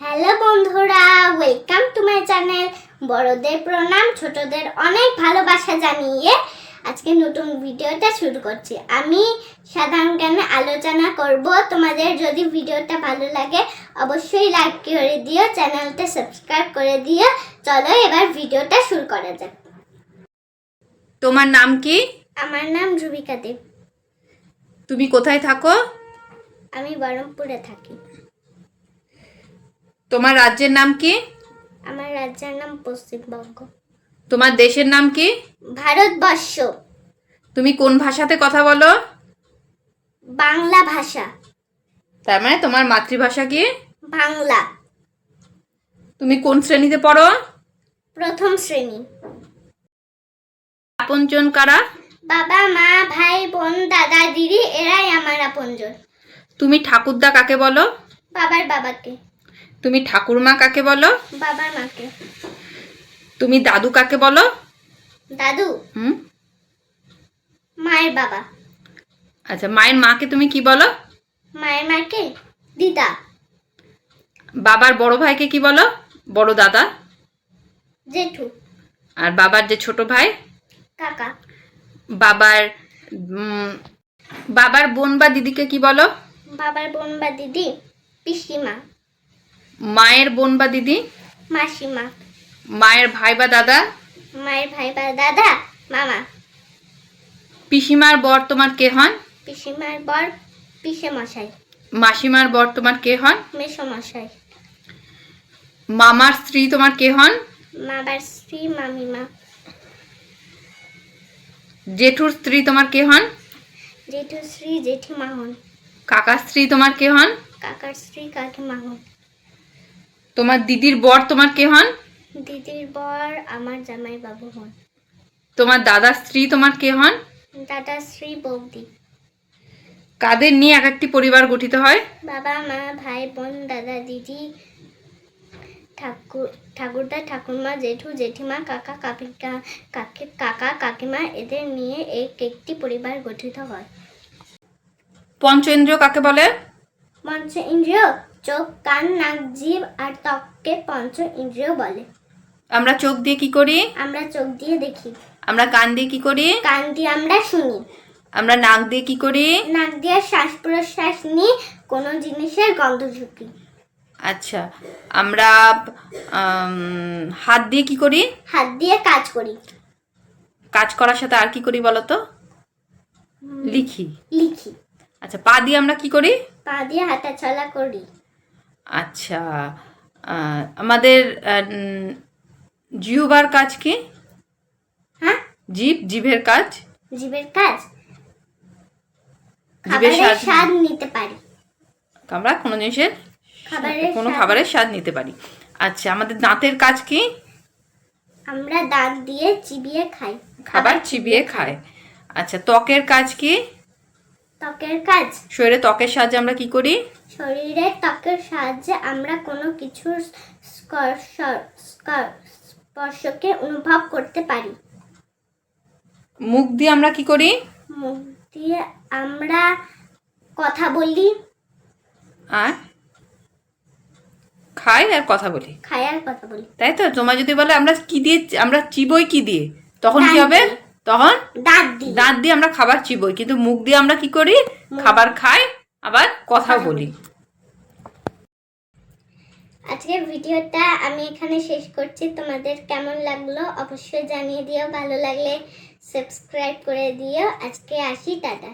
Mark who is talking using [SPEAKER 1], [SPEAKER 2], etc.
[SPEAKER 1] Hello বন্ধুরা welcome to my channel বড়দের প্রণাম ছোটদের অনেক ভালোবাসা জানিয়ে আজকে নতুন ভিডিওটা শুরু করছি। আমি সাধারণ জ্ঞানে আলোচনা করব। তোমাদের যদি ভিডিওটা ভালো লাগে অবশ্যই লাইক করে দিও চ্যানেলটা সাবস্ক্রাইব করে দিও। চলো এবার ভিডিওটা শুরু করা যাক।
[SPEAKER 2] তোমার নাম কি?
[SPEAKER 1] আমার নাম রুবিকা দেব।
[SPEAKER 2] তুমি কোথায় থাকো?
[SPEAKER 1] আমি বহরমপুরে থাকি।
[SPEAKER 2] তোমার রাজ্যের নাম কি?
[SPEAKER 1] আমার রাজ্যের নাম পশ্চিমবঙ্গ।
[SPEAKER 2] তোমার দেশের নাম কি?
[SPEAKER 1] ভারতবর্ষ।
[SPEAKER 2] তুমি কোন ভাষাতে কথা বলো?
[SPEAKER 1] বাংলা ভাষা।
[SPEAKER 2] তার মানে তোমার মাতৃভাষা কি?
[SPEAKER 1] বাংলা।
[SPEAKER 2] তুমি কোন শ্রেণীতে পড়ো?
[SPEAKER 1] প্রথম শ্রেণি।
[SPEAKER 2] আপনজন কারা?
[SPEAKER 1] বাবা মা ভাই বোন দাদা দিদি এরাই আমার আপনজন।
[SPEAKER 2] তুমি ঠাকুরদা কাকে বলো?
[SPEAKER 1] বাবার বাবাকে।
[SPEAKER 2] তুমি ঠাকুরমা কাকে বলো?
[SPEAKER 1] বাবার মাকে।
[SPEAKER 2] তুমি দাদু কাকে বলো?
[SPEAKER 1] দাদু?
[SPEAKER 2] হুম?
[SPEAKER 1] মায়ের বাবা।
[SPEAKER 2] আচ্ছা মায়ের মাকে তুমি কি বলো?
[SPEAKER 1] মায়ের মাকে? দিদা।
[SPEAKER 2] বাবার বড় ভাইকে কি বলো? বড় দাদা।
[SPEAKER 1] জেঠু।
[SPEAKER 2] আর বাবার যে ছোট ভাই?
[SPEAKER 1] কাকা।
[SPEAKER 2] বাবার বাবার বোন বা দিদিকে কি বলো?
[SPEAKER 1] বাবার বোন বা দিদি পিসিমা।
[SPEAKER 2] মায়ের বোন বা দিদি?
[SPEAKER 1] মাসিমা।
[SPEAKER 2] মায়ের ভাই বা দাদা?
[SPEAKER 1] মায়ের ভাই বা দাদা মামা।
[SPEAKER 2] পিসিমার বর তোমার কে হন?
[SPEAKER 1] পিসিমার বর পিসে মশাই
[SPEAKER 2] মাসিমার বর তোমার কে হন?
[SPEAKER 1] মেসো মশাই
[SPEAKER 2] মামার স্ত্রী তোমার কে হন?
[SPEAKER 1] মাবার স্ত্রী মামিমা।
[SPEAKER 2] জেঠুর স্ত্রী তোমার কে হন?
[SPEAKER 1] জেঠু স্ত্রী জেঠিমা হন।
[SPEAKER 2] কাকার স্ত্রী তোমার কে হন?
[SPEAKER 1] কাকার স্ত্রী কাকিমা হন।
[SPEAKER 2] তোমার দিদির বর তোমার কে হন?
[SPEAKER 1] দিদির বর আমার জামাই বাবু হন।
[SPEAKER 2] তোমার দাদার স্ত্রী তোমার কে হন?
[SPEAKER 1] দাদা শ্রী বৌদি।
[SPEAKER 2] কাদের নিয়ে এক একটি পরিবার গঠিত হয়?
[SPEAKER 1] বাবা মা ভাই বোন দাদা দিদি ঠাকুর ঠাকুরদা ঠাকুরমা জেঠু জেঠিমা কাকা কাকিকা কাকে কাকা কাকিমা এদের নিয়ে এক একটি পরিবার গঠিত হয়।
[SPEAKER 2] পঞ্চেন্দ্রিয় কাকে বলে?
[SPEAKER 1] পঞ্চ ইন্দ্রিয় চোখ কান নাক জিভ আর ত্বককে পঞ্চ ইন্দ্রিয় বলে।
[SPEAKER 2] আমরা চোখ দিয়ে কি করি?
[SPEAKER 1] আমরা চোখ দিয়ে দেখি।
[SPEAKER 2] আমরা কান দিয়ে কি করি?
[SPEAKER 1] কান দিয়ে আমরা শুনি।
[SPEAKER 2] আমরা নাক দিয়ে কি করি?
[SPEAKER 1] নাক দিয়ে শ্বাস প্রশ্বাস নিই কোনো জিনিসের গন্ধ ঝুঁকি।
[SPEAKER 2] আচ্ছা আমরা হাত দিয়ে কি করি?
[SPEAKER 1] হাত দিয়ে কাজ করি।
[SPEAKER 2] কাজ করার সাথে আর কি করি বলো তো? লিখি।
[SPEAKER 1] লিখি।
[SPEAKER 2] আচ্ছা পা দিয়ে আমরা কি করি?
[SPEAKER 1] পা দিয়ে হাঁটাচলা করি।
[SPEAKER 2] আচ্ছা আমাদের জিহ্বার কাজ কি?
[SPEAKER 1] হ্যাঁ?
[SPEAKER 2] জিভ জিভের কাজ?
[SPEAKER 1] জীবের কাজ?
[SPEAKER 2] জীবের স্বাদ
[SPEAKER 1] নিতে পারি।
[SPEAKER 2] আমরা কোনো জিনিসের কোনো খাবারের স্বাদ নিতে পারি। আচ্ছা আমাদের দাঁতের কাজ কি?
[SPEAKER 1] আমরা দাঁত দিয়ে চিবিয়ে খাই।
[SPEAKER 2] খাবার চিবিয়ে খায়। আচ্ছা ত্বকের কাজ কি?
[SPEAKER 1] ত্বকের কাজ।
[SPEAKER 2] শরীরে ত্বকের সাহায্যে আমরা কি করি?
[SPEAKER 1] শরীরের ত্বকের সাহায্যে আমরা কোনো কিছুর স্পর্শকে অনুভব করতে পারি।
[SPEAKER 2] মুখ দিয়ে আমরা কি করি?
[SPEAKER 1] মুখ দিয়ে আমরা কথা বলি।
[SPEAKER 2] আর? খাই আর কথা বলি।
[SPEAKER 1] খাই আর কথা বলি।
[SPEAKER 2] তাই তো? তোমার যদি বলে আমরা কি দিয়ে আমরা চিবই কি দিয়ে তখন কি হবে। তখন
[SPEAKER 1] দাঁত
[SPEAKER 2] দিয়ে। আমরা খাবার চিবই কিন্তু মুখ দিয়ে আমরা কি করি? খাবার খাই আবার কথা বলি।
[SPEAKER 1] আজকের ভিডিওটা আমি এখানে শেষ করছি। তোমাদের কেমন লাগল অবশ্যই জানিয়ে দিও। ভালো লাগলে সাবস্ক্রাইব করে দিও। আজকে আসি টাটা।